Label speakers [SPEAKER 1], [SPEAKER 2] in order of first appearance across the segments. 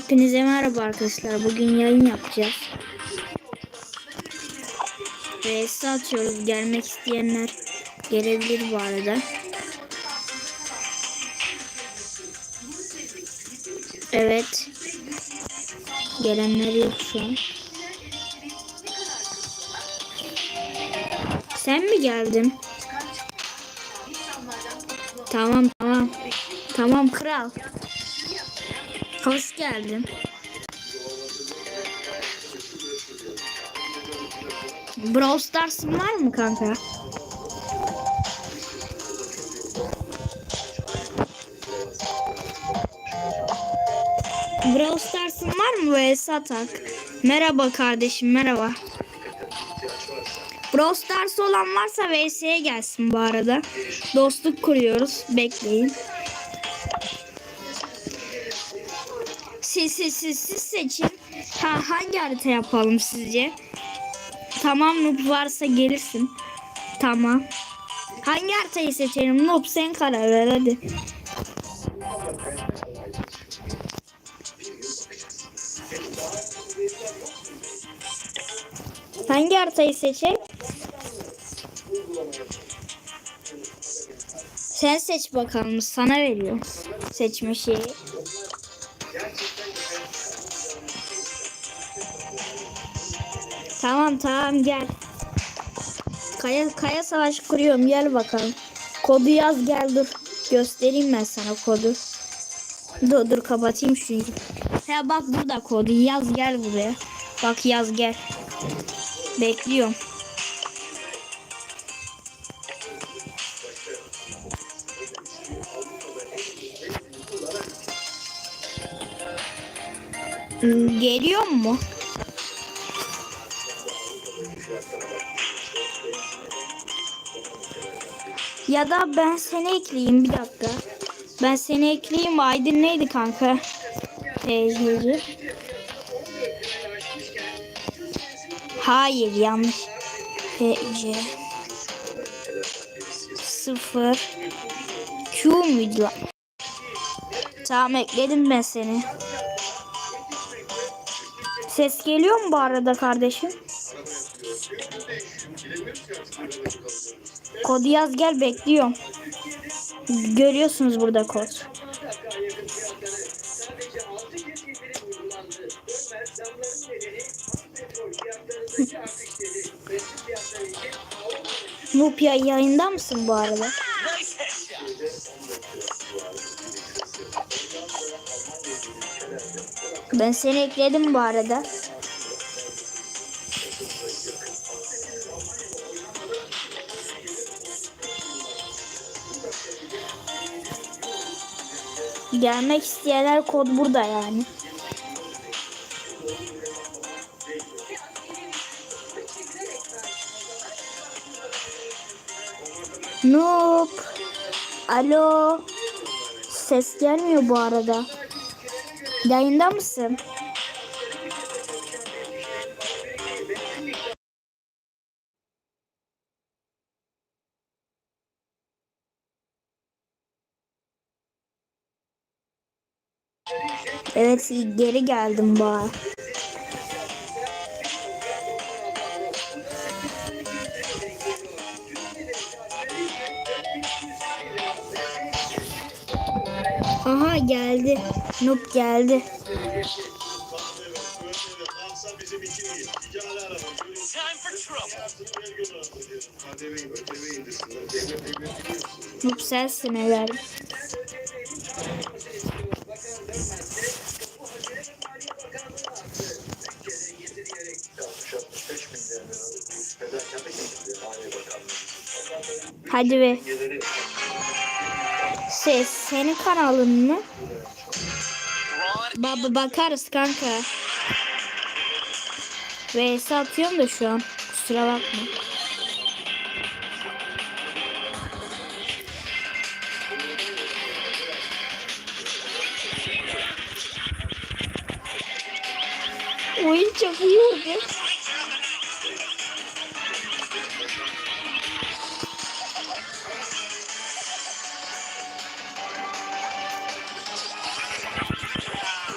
[SPEAKER 1] Hepinize merhaba arkadaşlar. Bugün yayın yapacağız. VS atıyoruz. Gelmek isteyenler gelebilir bu arada. Evet. Gelenler yok şu an. Sen mi geldin? Tamam tamam. Tamam kral. Hoş geldin. Brawl Stars'ın var mı kanka? Brawl Stars'ın var mı vs atak? Merhaba kardeşim merhaba. Brawl Stars olan varsa vs'ye gelsin bu arada. Dostluk kuruyoruz. Bekleyin. Siz siz siz siz seçin. Ha, hangi harita yapalım sizce? Tamam Noob varsa gelirsin. Tamam. Hangi haritayı seçelim? Noob sen karar ver hadi. Hangi haritayı seçelim? Sen seç bakalım. Sana veriyorum. Seçme şeyi. Tamam tamam gel. Kaya, kaya savaş kuruyorum gel bakalım. Kodu yaz gel dur. Göstereyim ben sana kodu. Dur dur kapatayım şunu. Ya bak burada kodu yaz gel buraya. Bak yaz gel. Bekliyorum. Hmm, Geliyor mu? Ya da ben seni ekleyeyim bir dakika. Ben seni ekleyeyim. Aydın neydi kanka? Teyzeci. Hayır yanlış. TC. Sıfır. Q muydu lan? Tamam ekledim ben seni. Ses geliyor mu bu arada kardeşim? Kodu yaz gel bekliyorum. Görüyorsunuz burada kod. Ya yayında mısın bu arada? Ben seni ekledim bu arada. Gelmek isteyenler kod burada yani. Noob. Alo. Ses gelmiyor bu arada. Yayında mısın? Evet geri geldim bana. Aha geldi. Noob geldi. Noob sensin herhalde. Hadi be. Ses senin kanalın mı? Baba bakarız kanka. VS atıyorum da şu an. Kusura bakma. Oyun çok iyi oldu.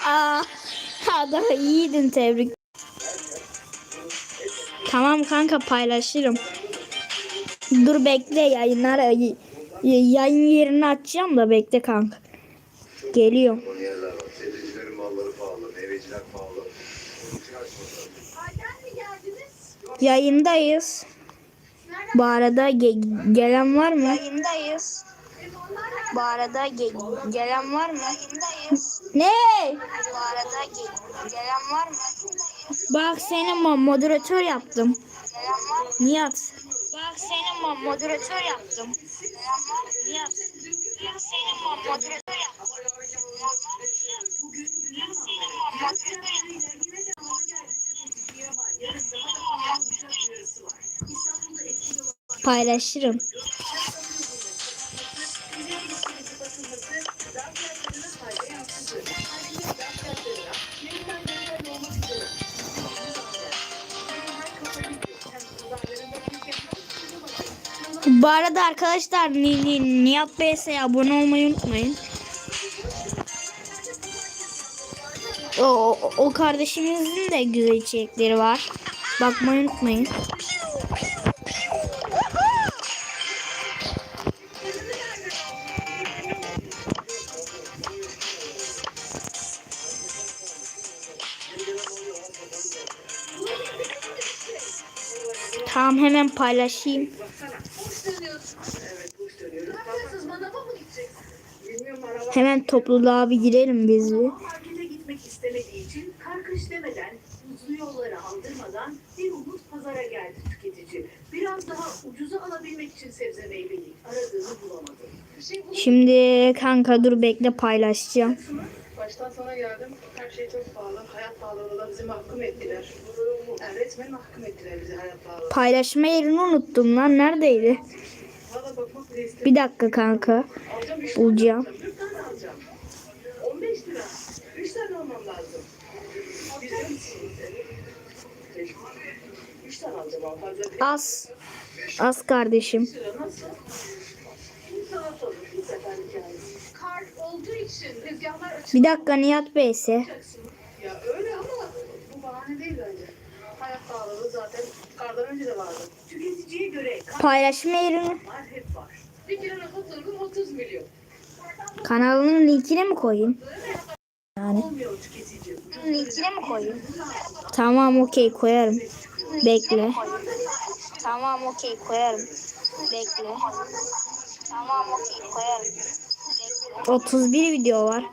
[SPEAKER 1] Aa, daha iyiydin tebrik. Tamam kanka paylaşırım. Dur bekle yayınlar yayın yerini açacağım da bekle kanka. Geliyor. Yayındayız. Bu arada ge- gelen var mı?
[SPEAKER 2] Yayındayız. Bu arada ge- gelen var mı?
[SPEAKER 1] Ne?
[SPEAKER 2] Bu arada ge- gelen var mı?
[SPEAKER 1] Bak seni mo- moderatör yaptım. Nihat.
[SPEAKER 2] Bak seni mo- moderatör yaptım. Nihat. Bak seni mo- moderatör yaptım. Bak seni mo- moderatör yaptım.
[SPEAKER 1] Paylaşırım. Bu arada arkadaşlar Ni- Ni- Nihat BS'ye abone olmayı unutmayın. O, o, o kardeşimizin de güzel içerikleri var. Bakmayı unutmayın. Tamam hemen paylaşayım. Hemen topluluğa bir girelim biz bir.
[SPEAKER 3] markete gitmek istemediği için karkış demeden, uzun yolları aldırmadan bir umut pazara geldi tüketici. Biraz daha ucuza alabilmek için sebze meyveyi aradığını bulamadı.
[SPEAKER 1] Şimdi kanka dur bekle paylaşacağım.
[SPEAKER 3] Baştan sona geldim. Şey çok pahalı. Hayat pahalılığına bizi mahkum ettiler. Yani resmen mahkum ettiler bizi hayat pahalılığına.
[SPEAKER 1] Paylaşma yerini unuttum lan. Neredeydi?
[SPEAKER 3] Valla bakmak bile istemiyorum.
[SPEAKER 1] Bir dakika kanka.
[SPEAKER 3] Alacağım üç
[SPEAKER 1] Bulacağım.
[SPEAKER 3] tane alacağım. Dört tane alacağım. 15 lira. Üç tane almam lazım. Alacak mısın? Üç tane alacağım ama fazla değil.
[SPEAKER 1] Az. Az kardeşim.
[SPEAKER 3] lira nasıl? Bir saat olur. Bir sefer hikayesi. Olduğu için tezgahlar açık
[SPEAKER 1] Bir dakika Nihat Bey'se.
[SPEAKER 3] olacaksın. Ya öyle ama bu bahane değil bence. Hayat pahalılığı zaten kardan önce de vardı. Tüketiciye göre
[SPEAKER 1] Paylaşma yerini
[SPEAKER 3] var hep var. Bir kilo nohut 30 milyon.
[SPEAKER 1] kanalının linkine mi koyayım? Yani.
[SPEAKER 2] Linkine mi koyayım?
[SPEAKER 1] Tamam okey koyarım. Bekle.
[SPEAKER 2] Tamam okey koyarım. Bekle. Tamam okey koyarım. Bekle.
[SPEAKER 1] 31 video var.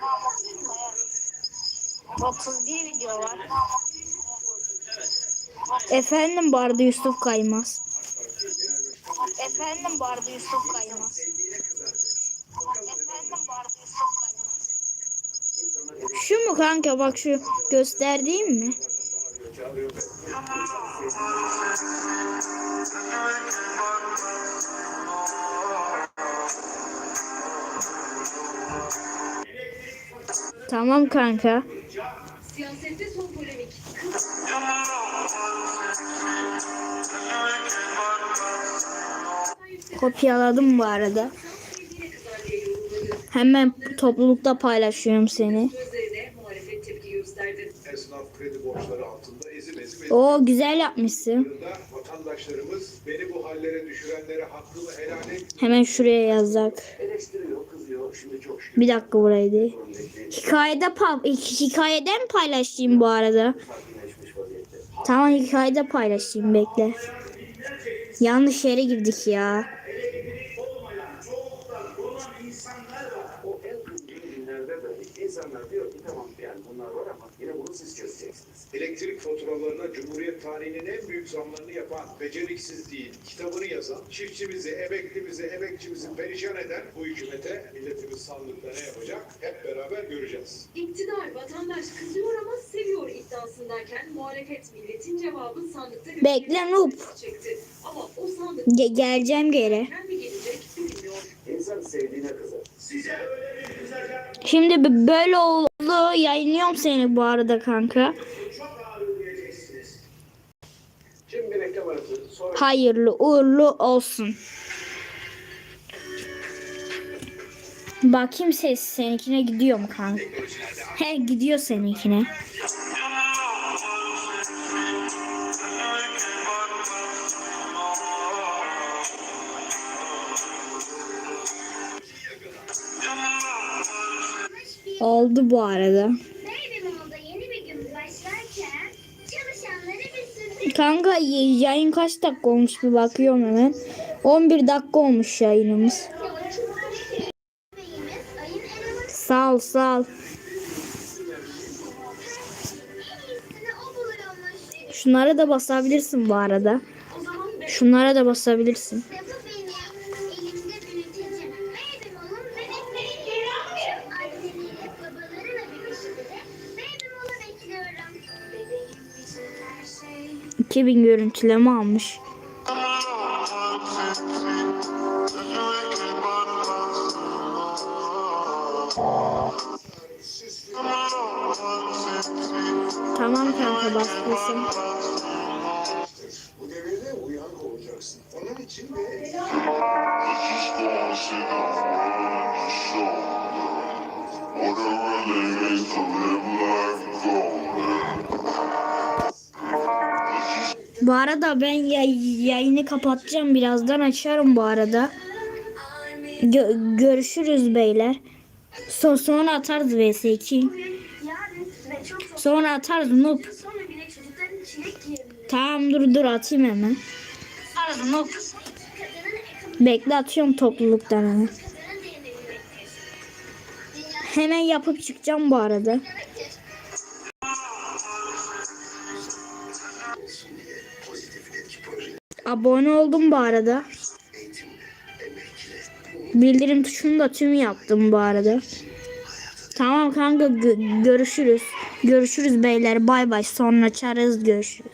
[SPEAKER 2] 31 video var.
[SPEAKER 1] Efendim bu arada Yusuf Kaymaz.
[SPEAKER 2] Efendim bu arada Yusuf Kaymaz. Efendim bu arada Yusuf Kaymaz.
[SPEAKER 1] Şu mu kanka bak şu gösterdiğim mi? Tamam kanka.
[SPEAKER 3] Siyasette son polemik.
[SPEAKER 1] Kopyaladım bu arada. Hemen toplulukta paylaşıyorum seni. Oo güzel yapmışsın.
[SPEAKER 4] ezip vatandaşlarımız beni bu hallere düşürenlere hakkımı helal et.
[SPEAKER 1] Hemen şuraya yazak.
[SPEAKER 4] Eleştiriyor, kızıyor. Şimdi çok şükür.
[SPEAKER 1] Bir dakika buraydı. Hikayede pa hikayeden paylaşayım bu arada. Tamam hikayede paylaşayım bekle. Yanlış yere girdik ya.
[SPEAKER 4] Yani bunlar var ama yine bunu siz çözeceksiniz. Elektrik faturalarına Cumhuriyet tarihinin en büyük zamlarını yapan, beceriksiz değil, kitabını yazan, çiftçimizi, emeklimizi, emekçimizi perişan eden bu hükümete milletimiz sandıkta ne yapacak hep beraber göreceğiz.
[SPEAKER 3] İktidar vatandaş kızıyor ama seviyor iddiasındayken muhalefet milletin cevabı sandıkta
[SPEAKER 1] Bekle Noob.
[SPEAKER 3] çekti. Ama o sandık
[SPEAKER 1] Ge- geleceğim geri.
[SPEAKER 3] nereden mi gelecek bilinmiyor.
[SPEAKER 4] İnsan sevdiğine kızar.
[SPEAKER 1] Şimdi böyle oldu. Yayınlıyorum seni bu arada kanka. Hayırlı uğurlu olsun. Bakayım ses seninkine gidiyor mu kanka? He gidiyor seninkine. Oldu bu arada. Kanka yayın kaç dakika olmuş bir bakıyorum hemen. 11 dakika olmuş yayınımız. Sağ ol sağ ol. Şunlara da basabilirsin bu arada. Şunlara da basabilirsin. 2000 görüntüleme almış. Tamam kanka
[SPEAKER 4] olacaksın. Onun için de.
[SPEAKER 1] Bu arada ben yay- yayını kapatacağım. Birazdan açarım bu arada. Gö- görüşürüz beyler. Son sonra atarız vs2.
[SPEAKER 2] yarın ve çok çok
[SPEAKER 1] Sonra atarız noob. Tamam dur dur atayım hemen.
[SPEAKER 2] Kadının ekmek
[SPEAKER 1] Bekle atıyorum topluluktan hemen. Hemen yapıp çıkacağım bu arada. Abone oldum bu arada. Bildirim tuşunu da tüm yaptım bu arada. Tamam kanka gö- görüşürüz. Görüşürüz beyler. Bay bay. Sonra açarız görüşürüz.